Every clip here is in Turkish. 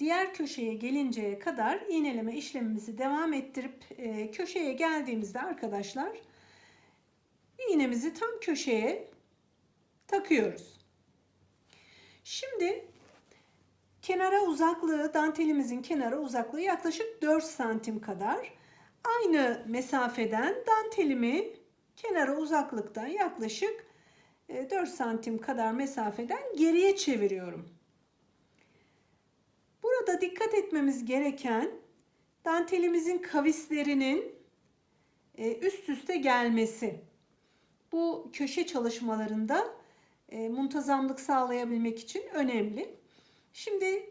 diğer köşeye gelinceye kadar iğneleme işlemimizi devam ettirip e, köşeye geldiğimizde arkadaşlar iğnemizi tam köşeye takıyoruz. Şimdi kenara uzaklığı dantelimizin kenara uzaklığı yaklaşık 4 santim kadar. Aynı mesafeden dantelimi kenara uzaklıktan yaklaşık 4 e, santim kadar mesafeden geriye çeviriyorum. Burada dikkat etmemiz gereken dantelimizin kavislerinin e, üst üste gelmesi. Bu köşe çalışmalarında e, muntazamlık sağlayabilmek için önemli. Şimdi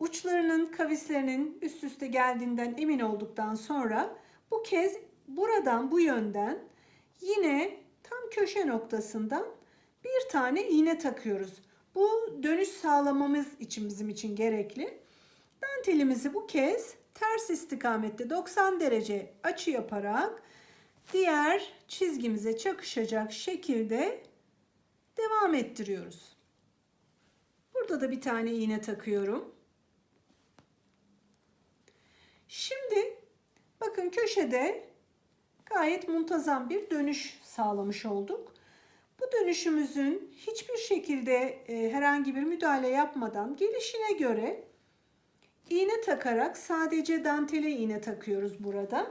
uçlarının kavislerinin üst üste geldiğinden emin olduktan sonra bu kez buradan bu yönden yine tam köşe noktasından bir tane iğne takıyoruz. Bu dönüş sağlamamız için bizim için gerekli. Dantelimizi bu kez ters istikamette 90 derece açı yaparak diğer çizgimize çakışacak şekilde devam ettiriyoruz. Burada da bir tane iğne takıyorum. Şimdi bakın köşede gayet muntazam bir dönüş sağlamış olduk. Bu dönüşümüzün hiçbir şekilde e, herhangi bir müdahale yapmadan gelişine göre iğne takarak sadece dantele iğne takıyoruz burada.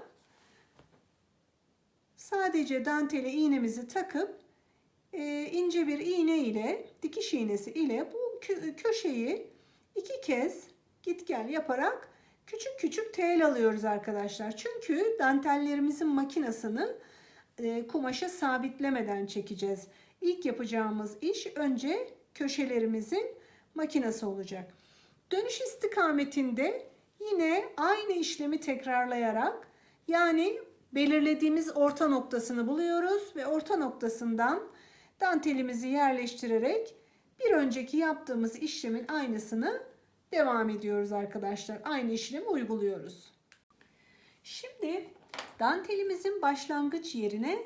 Sadece dantele iğnemizi takıp e, ince bir iğne ile dikiş iğnesi ile bu köşeyi iki kez git gel yaparak küçük küçük tel alıyoruz arkadaşlar. Çünkü dantellerimizin makinasını e, kumaşa sabitlemeden çekeceğiz. İlk yapacağımız iş önce köşelerimizin makinası olacak. Dönüş istikametinde yine aynı işlemi tekrarlayarak yani belirlediğimiz orta noktasını buluyoruz ve orta noktasından dantelimizi yerleştirerek bir önceki yaptığımız işlemin aynısını devam ediyoruz arkadaşlar. Aynı işlemi uyguluyoruz. Şimdi dantelimizin başlangıç yerine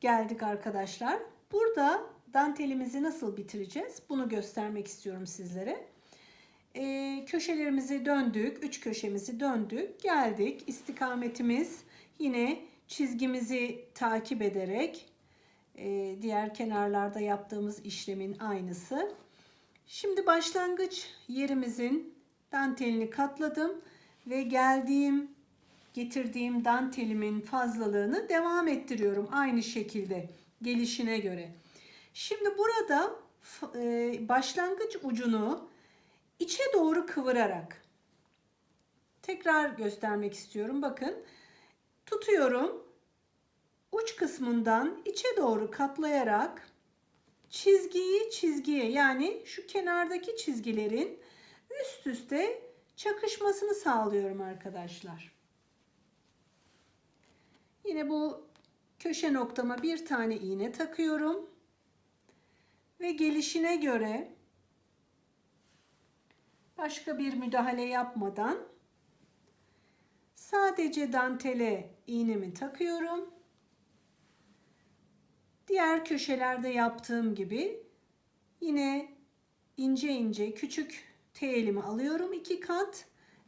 geldik arkadaşlar. Burada dantelimizi nasıl bitireceğiz? Bunu göstermek istiyorum sizlere. Ee, köşelerimizi döndük. Üç köşemizi döndük. Geldik. İstikametimiz yine çizgimizi takip ederek e, diğer kenarlarda yaptığımız işlemin aynısı. Şimdi başlangıç yerimizin dantelini katladım ve geldiğim getirdiğim dantelimin fazlalığını devam ettiriyorum aynı şekilde gelişine göre. Şimdi burada e, başlangıç ucunu içe doğru kıvırarak tekrar göstermek istiyorum. Bakın tutuyorum uç kısmından içe doğru katlayarak çizgiyi çizgiye yani şu kenardaki çizgilerin üst üste çakışmasını sağlıyorum arkadaşlar. Yine bu köşe noktama bir tane iğne takıyorum. Ve gelişine göre başka bir müdahale yapmadan sadece dantele iğnemi takıyorum Diğer köşelerde yaptığım gibi yine ince ince küçük telimi alıyorum iki kat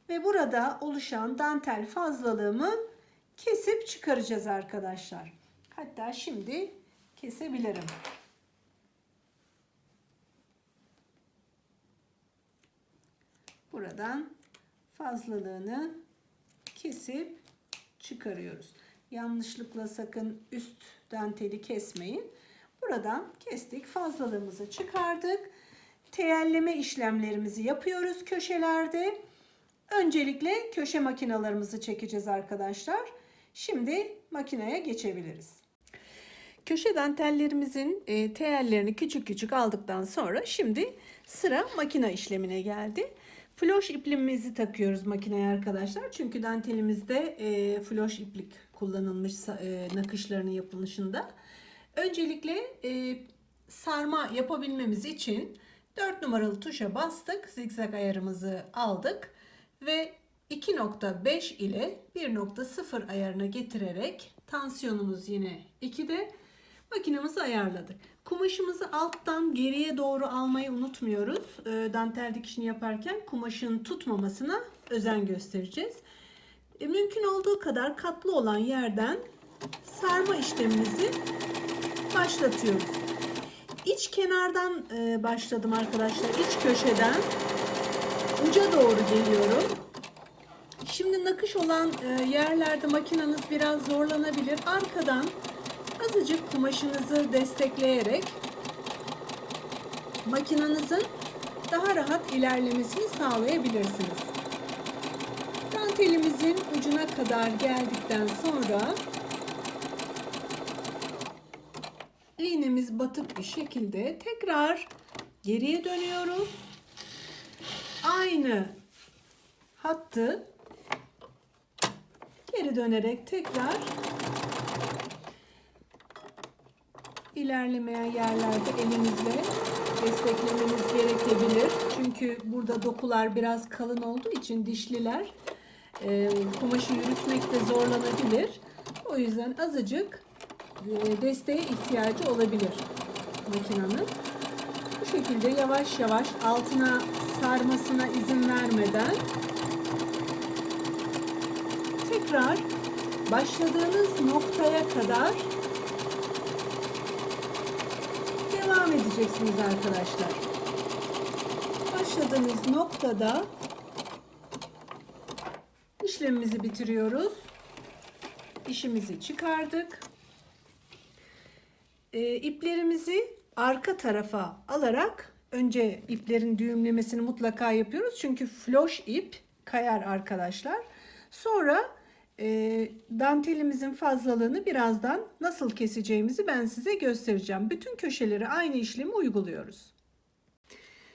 ve burada oluşan dantel fazlalığımı kesip çıkaracağız arkadaşlar. Hatta şimdi kesebilirim. Buradan fazlalığını kesip çıkarıyoruz. Yanlışlıkla sakın üst danteli kesmeyin. Buradan kestik. Fazlalığımızı çıkardık. Teyelleme işlemlerimizi yapıyoruz köşelerde. Öncelikle köşe makinalarımızı çekeceğiz arkadaşlar. Şimdi makineye geçebiliriz. Köşe dantellerimizin e, teyellerini küçük küçük aldıktan sonra şimdi sıra makina işlemine geldi. Floş iplimizi takıyoruz makineye arkadaşlar. Çünkü dantelimizde e, floş iplik kullanılmış e, nakışlarının yapılışında. Öncelikle e, sarma yapabilmemiz için 4 numaralı tuşa bastık. Zigzag ayarımızı aldık. Ve 2.5 ile 1.0 ayarına getirerek tansiyonumuz yine 2'de. Makinemizi ayarladık. Kumaşımızı alttan geriye doğru almayı unutmuyoruz. E, dantel dikişini yaparken kumaşın tutmamasına özen göstereceğiz. E, mümkün olduğu kadar katlı olan yerden sarma işlemimizi başlatıyoruz. İç kenardan e, başladım arkadaşlar. İç köşeden uca doğru geliyorum. Şimdi nakış olan e, yerlerde makineniz biraz zorlanabilir. Arkadan azıcık kumaşınızı destekleyerek makinenizin daha rahat ilerlemesini sağlayabilirsiniz. Dantelimizin ucuna kadar geldikten sonra iğnemiz batık bir şekilde tekrar geriye dönüyoruz. Aynı hattı geri dönerek tekrar ilerlemeyen yerlerde elinizle desteklemeniz gerekebilir. Çünkü burada dokular biraz kalın olduğu için dişliler e, kumaşı yürütmekte zorlanabilir. O yüzden azıcık e, desteğe ihtiyacı olabilir makinenin. Bu şekilde yavaş yavaş altına sarmasına izin vermeden tekrar başladığınız noktaya kadar devam edeceksiniz arkadaşlar. Başladığınız noktada işlemimizi bitiriyoruz. İşimizi çıkardık. E, iplerimizi arka tarafa alarak önce iplerin düğümlemesini mutlaka yapıyoruz. Çünkü floş ip kayar arkadaşlar. Sonra e, dantelimizin fazlalığını birazdan nasıl keseceğimizi ben size göstereceğim. Bütün köşeleri aynı işlemi uyguluyoruz.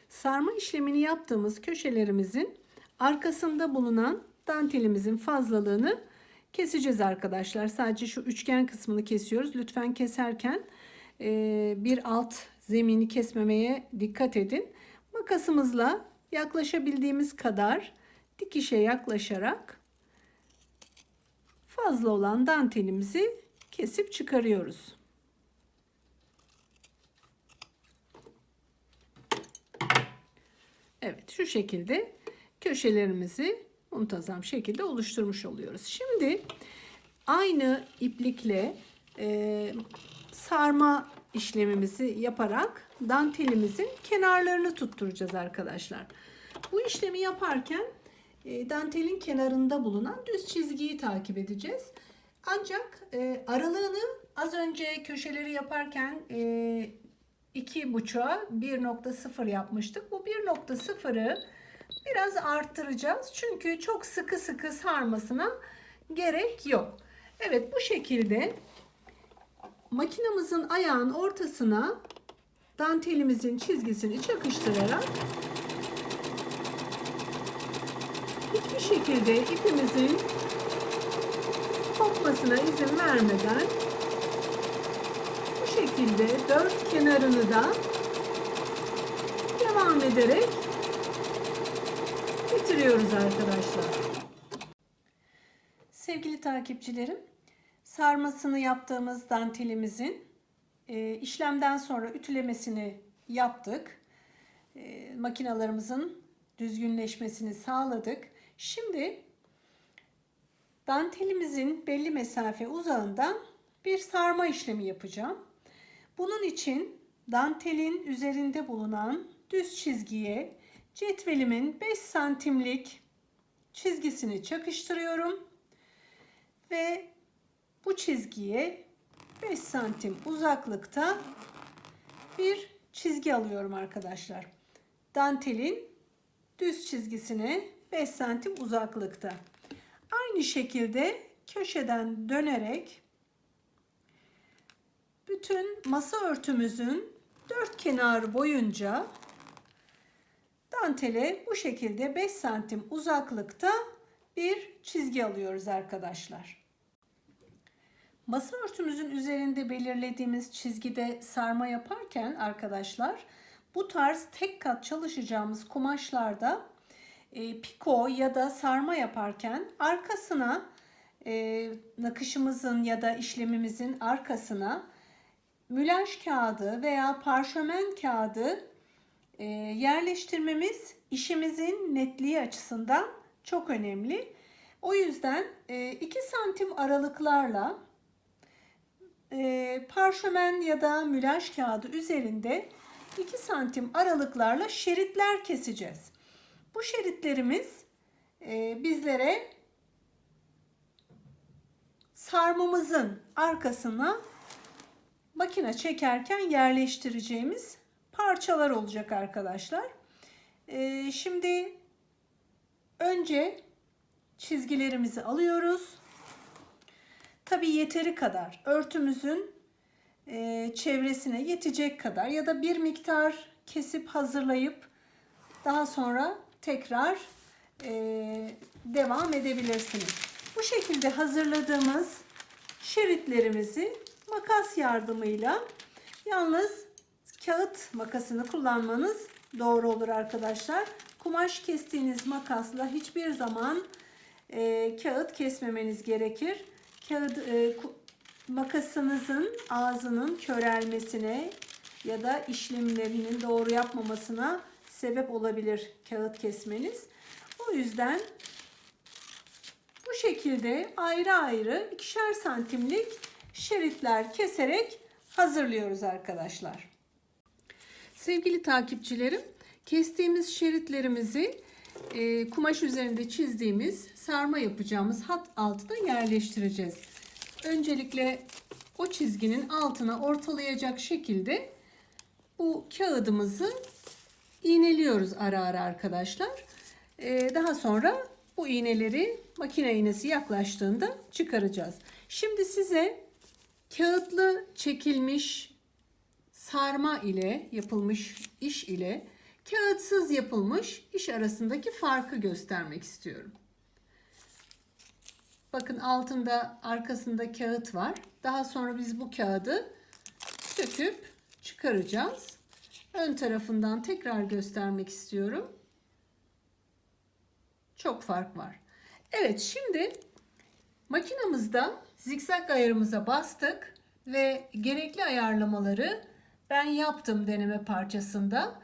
Sarma işlemini yaptığımız köşelerimizin arkasında bulunan dantelimizin fazlalığını keseceğiz arkadaşlar. Sadece şu üçgen kısmını kesiyoruz. Lütfen keserken e, bir alt zemini kesmemeye dikkat edin. Makasımızla yaklaşabildiğimiz kadar dikişe yaklaşarak fazla olan dantelimizi kesip çıkarıyoruz. Evet şu şekilde köşelerimizi muntazam şekilde oluşturmuş oluyoruz. Şimdi aynı iplikle e, sarma işlemimizi yaparak dantelimizin kenarlarını tutturacağız arkadaşlar. Bu işlemi yaparken e, dantelin kenarında bulunan düz çizgiyi takip edeceğiz. Ancak e, aralığını az önce köşeleri yaparken e, iki buçuğa 1.0 yapmıştık. Bu 1.0'ı biraz arttıracağız. Çünkü çok sıkı sıkı sarmasına gerek yok. Evet bu şekilde makinamızın ayağın ortasına dantelimizin çizgisini çakıştırarak hiçbir şekilde ipimizin kopmasına izin vermeden bu şekilde dört kenarını da devam ederek bitiriyoruz arkadaşlar. Sevgili takipçilerim, sarmasını yaptığımız dantelimizin e, işlemden sonra ütülemesini yaptık. E, makinalarımızın düzgünleşmesini sağladık. Şimdi dantelimizin belli mesafe uzağından bir sarma işlemi yapacağım. Bunun için dantelin üzerinde bulunan düz çizgiye cetvelimin 5 santimlik çizgisini çakıştırıyorum ve bu çizgiye 5 santim uzaklıkta bir çizgi alıyorum arkadaşlar. Dantelin düz çizgisine 5 santim uzaklıkta. Aynı şekilde köşeden dönerek bütün masa örtümüzün dört kenar boyunca dantele bu şekilde 5 santim uzaklıkta bir çizgi alıyoruz arkadaşlar. Masa örtümüzün üzerinde belirlediğimiz çizgide sarma yaparken arkadaşlar bu tarz tek kat çalışacağımız kumaşlarda e, piko ya da sarma yaparken arkasına e, nakışımızın ya da işlemimizin arkasına mülaj kağıdı veya parşömen kağıdı e, yerleştirmemiz işimizin netliği açısından çok önemli. O yüzden 2 santim aralıklarla e, parşömen ya da mülaj kağıdı üzerinde 2 santim aralıklarla şeritler keseceğiz. Bu şeritlerimiz e, bizlere sarmamızın arkasına makine çekerken yerleştireceğimiz parçalar olacak arkadaşlar. E, şimdi önce çizgilerimizi alıyoruz. Tabi yeteri kadar örtümüzün e, çevresine yetecek kadar ya da bir miktar kesip hazırlayıp daha sonra tekrar e, devam edebilirsiniz. Bu şekilde hazırladığımız şeritlerimizi makas yardımıyla yalnız kağıt makasını kullanmanız doğru olur arkadaşlar. Kumaş kestiğiniz makasla hiçbir zaman e, kağıt kesmemeniz gerekir. Kağıt e, makasınızın ağzının körelmesine ya da işlemlerinin doğru yapmamasına sebep olabilir kağıt kesmeniz. O yüzden bu şekilde ayrı ayrı ikişer santimlik şeritler keserek hazırlıyoruz arkadaşlar. Sevgili takipçilerim, kestiğimiz şeritlerimizi e, kumaş üzerinde çizdiğimiz sarma yapacağımız hat altına yerleştireceğiz. Öncelikle o çizginin altına ortalayacak şekilde bu kağıdımızı iğneliyoruz ara ara arkadaşlar. E, daha sonra bu iğneleri makine iğnesi yaklaştığında çıkaracağız. Şimdi size kağıtlı çekilmiş sarma ile yapılmış iş ile kağıtsız yapılmış iş arasındaki farkı göstermek istiyorum. Bakın altında arkasında kağıt var. Daha sonra biz bu kağıdı söküp çıkaracağız. Ön tarafından tekrar göstermek istiyorum. Çok fark var. Evet şimdi makinamızda zikzak ayarımıza bastık ve gerekli ayarlamaları ben yaptım deneme parçasında.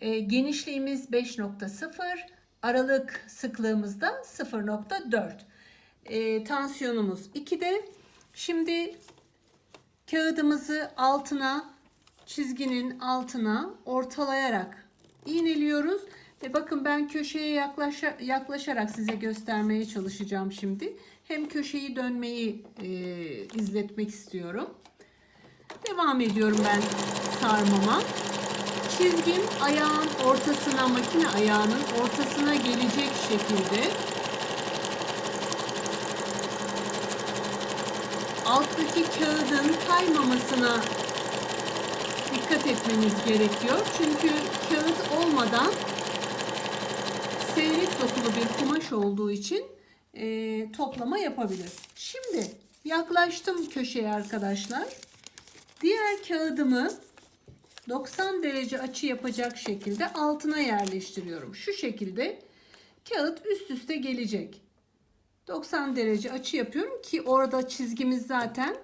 E, genişliğimiz 5.0, aralık sıklığımız da 0.4. E, tansiyonumuz 2'de. Şimdi kağıdımızı altına, çizginin altına ortalayarak iğneliyoruz. Ve bakın ben köşeye yaklaşa, yaklaşarak size göstermeye çalışacağım şimdi. Hem köşeyi dönmeyi e, izletmek istiyorum. Devam ediyorum ben sarmama. Çizgim ayağın ortasına, makine ayağının ortasına gelecek şekilde alttaki kağıdın kaymamasına dikkat etmeniz gerekiyor. Çünkü kağıt olmadan seyrek dokulu bir kumaş olduğu için e, toplama yapabilir. Şimdi yaklaştım köşeye arkadaşlar. Diğer kağıdımı 90 derece açı yapacak şekilde altına yerleştiriyorum. Şu şekilde kağıt üst üste gelecek. 90 derece açı yapıyorum ki orada çizgimiz zaten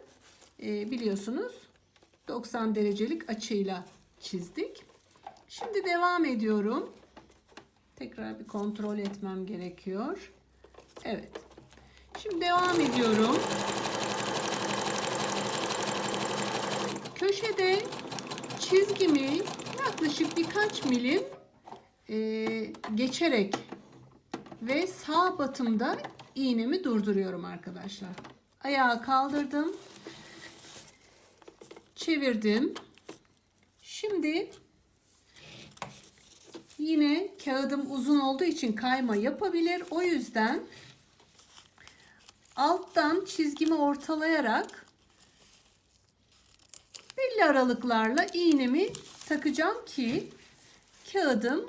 e, biliyorsunuz 90 derecelik açıyla çizdik. Şimdi devam ediyorum. Tekrar bir kontrol etmem gerekiyor. Evet. Şimdi devam ediyorum. Köşede çizgimi yaklaşık birkaç milim e, geçerek ve sağ batımda iğnemi durduruyorum arkadaşlar. Ayağı kaldırdım. Çevirdim. Şimdi yine kağıdım uzun olduğu için kayma yapabilir. O yüzden alttan çizgimi ortalayarak belli aralıklarla iğnemi takacağım ki kağıdım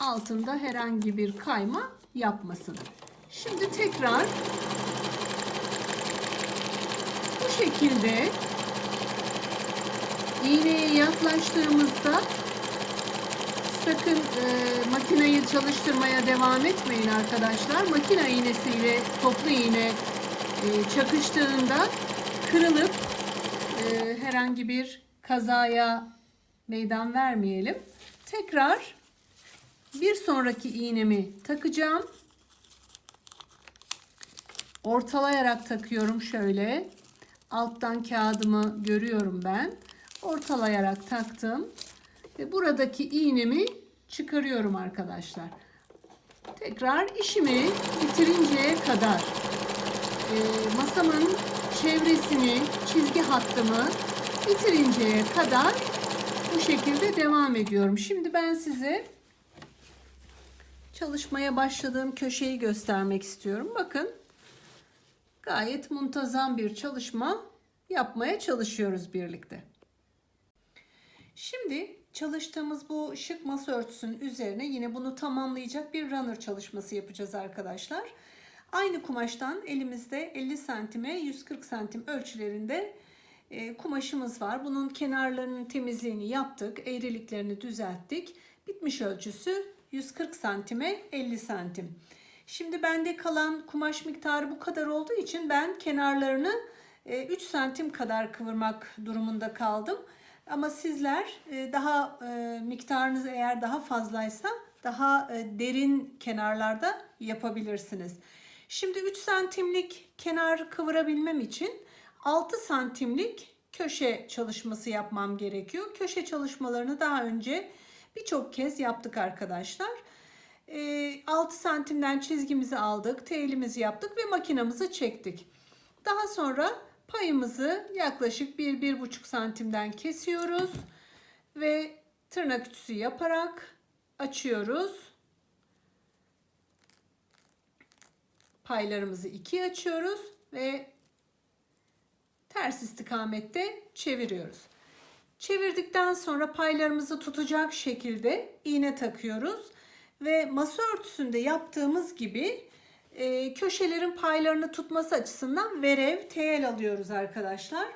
altında herhangi bir kayma yapmasın. Şimdi tekrar bu şekilde iğneye yaklaştığımızda sakın e, makineyi çalıştırmaya devam etmeyin arkadaşlar. Makine iğnesiyle toplu iğne e, çakıştığında kırılıp e, herhangi bir kazaya meydan vermeyelim. Tekrar bir sonraki iğnemi takacağım. Ortalayarak takıyorum şöyle. Alttan kağıdımı görüyorum ben. Ortalayarak taktım. Ve buradaki iğnemi çıkarıyorum arkadaşlar. Tekrar işimi bitirinceye kadar e, masamın çevresini, çizgi hattımı bitirinceye kadar bu şekilde devam ediyorum. Şimdi ben size çalışmaya başladığım köşeyi göstermek istiyorum. Bakın gayet muntazam bir çalışma yapmaya çalışıyoruz birlikte. Şimdi çalıştığımız bu şık masa örtüsünün üzerine yine bunu tamamlayacak bir runner çalışması yapacağız arkadaşlar. Aynı kumaştan elimizde 50 santime 140 santim ölçülerinde e, kumaşımız var. Bunun kenarlarının temizliğini yaptık. Eğriliklerini düzelttik. Bitmiş ölçüsü 140 santime 50 santim. Şimdi bende kalan kumaş miktarı bu kadar olduğu için ben kenarlarını 3 santim kadar kıvırmak durumunda kaldım. Ama sizler e, daha e, miktarınız eğer daha fazlaysa daha e, derin kenarlarda yapabilirsiniz. Şimdi 3 santimlik kenar kıvırabilmem için 6 santimlik köşe çalışması yapmam gerekiyor. Köşe çalışmalarını daha önce birçok kez yaptık arkadaşlar. 6 santimden çizgimizi aldık, telimizi yaptık ve makinamızı çektik. Daha sonra payımızı yaklaşık 1-1,5 santimden kesiyoruz ve tırnak ütüsü yaparak açıyoruz. Paylarımızı ikiye açıyoruz ve ters istikamette çeviriyoruz. Çevirdikten sonra paylarımızı tutacak şekilde iğne takıyoruz ve masa örtüsünde yaptığımız gibi e, köşelerin paylarını tutması açısından verev tel alıyoruz arkadaşlar.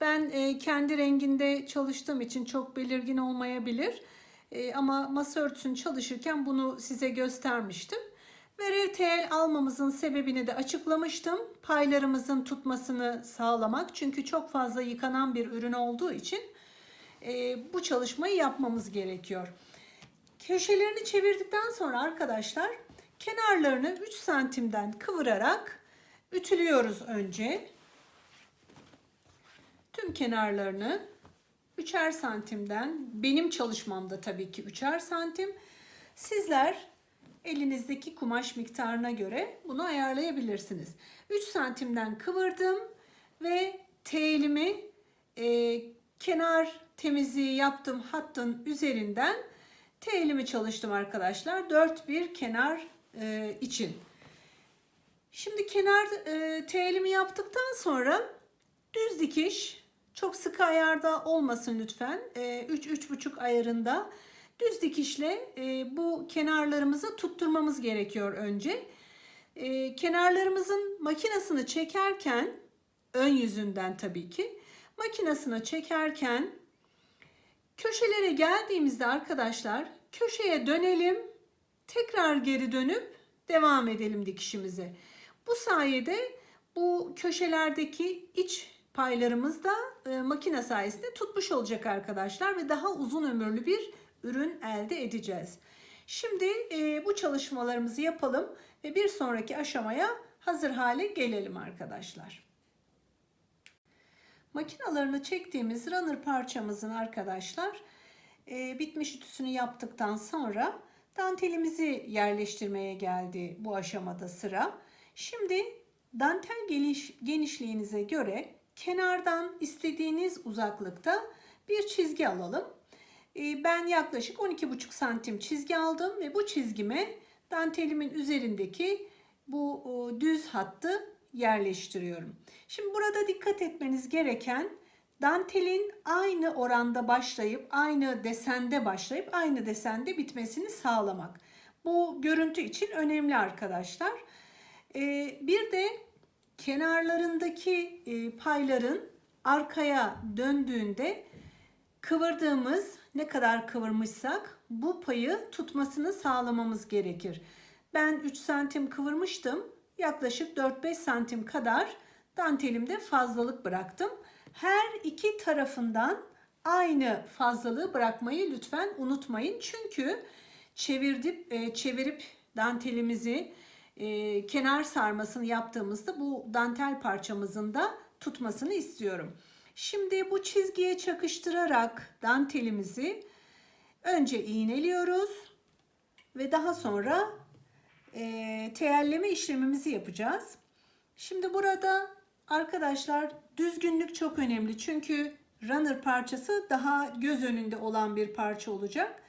Ben e, kendi renginde çalıştığım için çok belirgin olmayabilir. E, ama masa örtüsünü çalışırken bunu size göstermiştim. Verev tel almamızın sebebini de açıklamıştım. Paylarımızın tutmasını sağlamak. Çünkü çok fazla yıkanan bir ürün olduğu için e, bu çalışmayı yapmamız gerekiyor. Köşelerini çevirdikten sonra arkadaşlar kenarlarını 3 santimden kıvırarak ütülüyoruz önce. Tüm kenarlarını 3'er santimden benim çalışmamda tabii ki 3'er santim. Sizler elinizdeki kumaş miktarına göre bunu ayarlayabilirsiniz. 3 santimden kıvırdım ve telimi e, kenar temizliği yaptım hattın üzerinden telimi çalıştım arkadaşlar. 4 bir kenar e, için. Şimdi kenar e, telimi yaptıktan sonra düz dikiş çok sıkı ayarda olmasın lütfen. E, 3-3,5 ayarında düz dikişle e, bu kenarlarımızı tutturmamız gerekiyor önce. E, kenarlarımızın makinasını çekerken ön yüzünden tabii ki makinasını çekerken köşelere geldiğimizde arkadaşlar köşeye dönelim tekrar geri dönüp devam edelim dikişimize. Bu sayede bu köşelerdeki iç paylarımız da e, makine sayesinde tutmuş olacak arkadaşlar ve daha uzun ömürlü bir ürün elde edeceğiz. Şimdi e, bu çalışmalarımızı yapalım ve bir sonraki aşamaya hazır hale gelelim arkadaşlar. Makinalarını çektiğimiz runner parçamızın arkadaşlar e, bitmiş ütüsünü yaptıktan sonra dantelimizi yerleştirmeye geldi bu aşamada sıra. Şimdi dantel geniş, genişliğinize göre kenardan istediğiniz uzaklıkta bir çizgi alalım. Ee, ben yaklaşık 12,5 santim çizgi aldım ve bu çizgime dantelimin üzerindeki bu düz hattı yerleştiriyorum. Şimdi burada dikkat etmeniz gereken dantelin aynı oranda başlayıp aynı desende başlayıp aynı desende bitmesini sağlamak. Bu görüntü için önemli arkadaşlar. Ee, bir de kenarlarındaki e, payların arkaya döndüğünde kıvırdığımız ne kadar kıvırmışsak bu payı tutmasını sağlamamız gerekir. Ben 3 santim kıvırmıştım. Yaklaşık 4-5 santim kadar dantelimde fazlalık bıraktım. Her iki tarafından aynı fazlalığı bırakmayı lütfen unutmayın. Çünkü çevirip e, çevirip dantelimizi e, kenar sarmasını yaptığımızda bu dantel parçamızın da tutmasını istiyorum. Şimdi bu çizgiye çakıştırarak dantelimizi önce iğneliyoruz ve daha sonra e, teyelleme işlemimizi yapacağız. Şimdi burada arkadaşlar düzgünlük çok önemli. Çünkü runner parçası daha göz önünde olan bir parça olacak.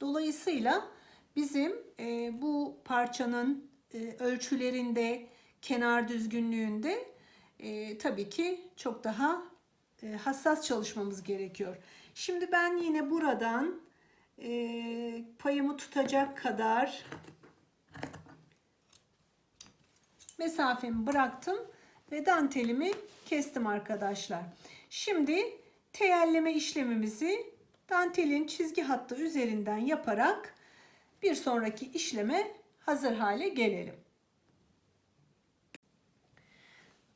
Dolayısıyla bizim e, bu parçanın e, ölçülerinde, kenar düzgünlüğünde e, tabii ki çok daha e, hassas çalışmamız gerekiyor. Şimdi ben yine buradan e, payımı tutacak kadar mesafemi bıraktım ve dantelimi kestim arkadaşlar. Şimdi teyelleme işlemimizi dantelin çizgi hattı üzerinden yaparak bir sonraki işleme hazır hale gelelim.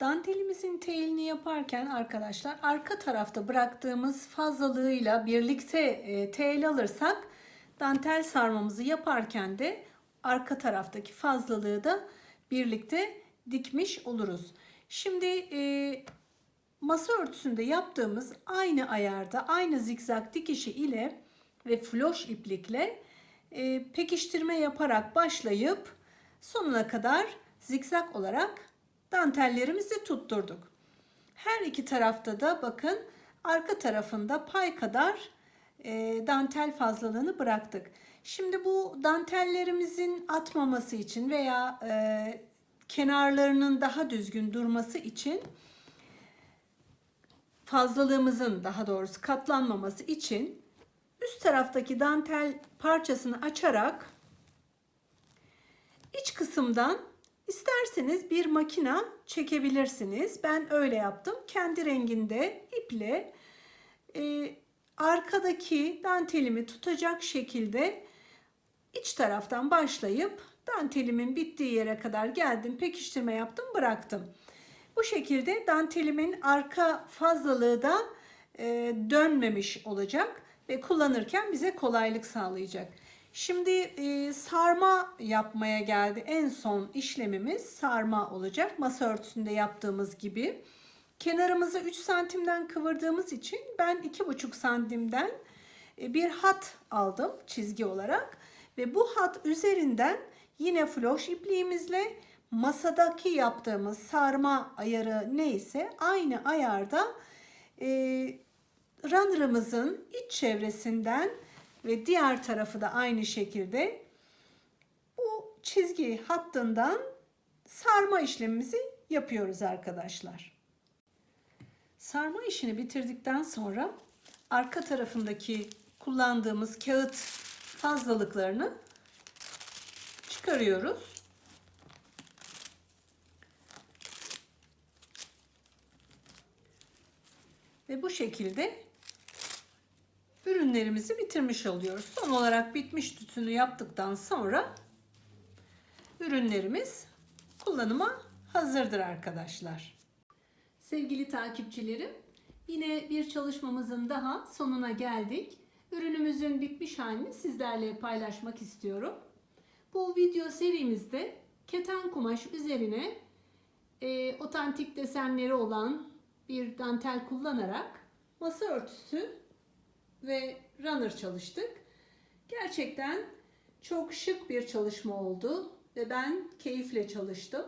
Dantelimizin teyelini yaparken arkadaşlar arka tarafta bıraktığımız fazlalığıyla birlikte e, teyel alırsak dantel sarmamızı yaparken de arka taraftaki fazlalığı da birlikte dikmiş oluruz. Şimdi e, masa örtüsünde yaptığımız aynı ayarda aynı zikzak dikişi ile ve floş iplikle e, pekiştirme yaparak başlayıp sonuna kadar zikzak olarak dantellerimizi tutturduk. Her iki tarafta da bakın arka tarafında pay kadar e, dantel fazlalığını bıraktık. Şimdi bu dantellerimizin atmaması için veya e, kenarlarının daha düzgün durması için fazlalığımızın daha doğrusu katlanmaması için üst taraftaki dantel parçasını açarak iç kısımdan isterseniz bir makina çekebilirsiniz. Ben öyle yaptım. Kendi renginde iple e, arkadaki dantelimi tutacak şekilde iç taraftan başlayıp dantelimin bittiği yere kadar geldim. Pekiştirme yaptım bıraktım. Bu şekilde dantelimin arka fazlalığı da e, dönmemiş olacak ve kullanırken bize kolaylık sağlayacak. Şimdi e, sarma yapmaya geldi. En son işlemimiz sarma olacak. Masa örtüsünde yaptığımız gibi. Kenarımızı 3 santimden kıvırdığımız için ben 2,5 santimden e, bir hat aldım çizgi olarak. Ve bu hat üzerinden yine floş ipliğimizle masadaki yaptığımız sarma ayarı neyse aynı ayarda e, runner'ımızın iç çevresinden ve diğer tarafı da aynı şekilde bu çizgi hattından sarma işlemimizi yapıyoruz arkadaşlar. Sarma işini bitirdikten sonra arka tarafındaki kullandığımız kağıt fazlalıklarını çıkarıyoruz. Ve bu şekilde ürünlerimizi bitirmiş oluyoruz. Son olarak bitmiş tütünü yaptıktan sonra ürünlerimiz kullanıma hazırdır arkadaşlar. Sevgili takipçilerim, yine bir çalışmamızın daha sonuna geldik. Ürünümüzün bitmiş halini sizlerle paylaşmak istiyorum. Bu video serimizde keten kumaş üzerine e, otantik desenleri olan bir dantel kullanarak masa örtüsü ve runner çalıştık. Gerçekten çok şık bir çalışma oldu ve ben keyifle çalıştım.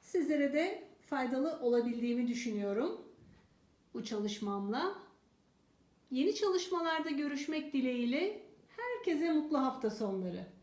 Sizlere de faydalı olabildiğimi düşünüyorum bu çalışmamla. Yeni çalışmalarda görüşmek dileğiyle herkese mutlu hafta sonları.